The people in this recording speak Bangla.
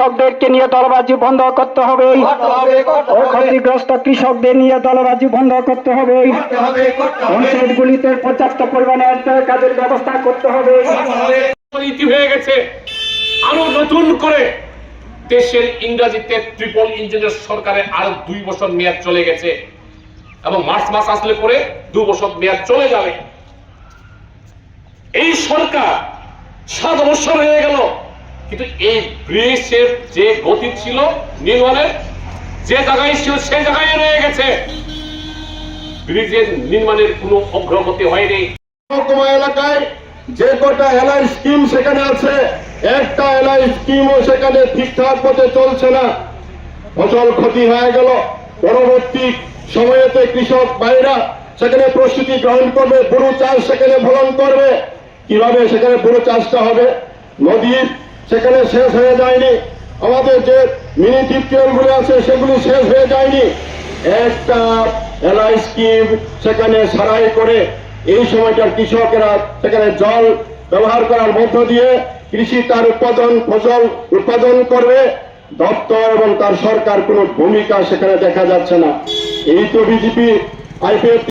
কৃষকদেরকে নিয়ে দলবাজি বন্ধ করতে হবে। ক্ষতিগ্রস্ত কৃষকদের নিয়ে দলবাজি বন্ধ করতে হবে। পঞ্চায়েতগুলিতে পর্যাপ্ত পরিমাণে কাজের ব্যবস্থা করতে হবে। হয়ে গেছে। আরও নতুন করে দেশের ইংরেজিতে ট্রিপল ইঞ্জিনের সরকারের আরও দুই বছর মেয়াদ চলে গেছে এবং মার্চ মাস আসলে পরে দু বছর মেয়াদ চলে যাবে। এই সরকার সাত বছর হয়ে গেল। কিন্তু এই ব্রিজের যে গতি ছিল নির্মাণের, যে জায়গায় ছিল সেই জায়গায় রয়ে গেছে। ব্রিজের নির্মাণের কোনো অগ্রগতি হয়নি। এলাকায় যে কটা স্কিম সেখানে আছে, একটা স্কিমও সেখানে ঠিকঠাক চলছে না। ফসল ক্ষতি হয়ে গেল। পরবর্তী সময়েতে কৃষক ভাইরা সেখানে প্রস্তুতি গ্রহণ করবে বুড়ো চাষ সেখানে ফলন করবে। কীভাবে সেখানে বুড়ো চাষটা হবে? নদীর সেখানে শেষ হয়ে যায়নি। আমাদের যে মিনি টিউবওয়েলগুলো আছে, সেগুলি শেষ হয়ে যায়নি। একটা এলআই স্কিম সেখানে সারাই করে এই সময়টার কৃষকেরা সেখানে জল ব্যবহার করার মধ্য দিয়ে কৃষি তার উৎপাদন, ফসল উৎপাদন করবে। দপ্তর এবং তার সরকার কোনো ভূমিকা সেখানে দেখা যাচ্ছে না। এই তো বিজেপি, আইপিএফ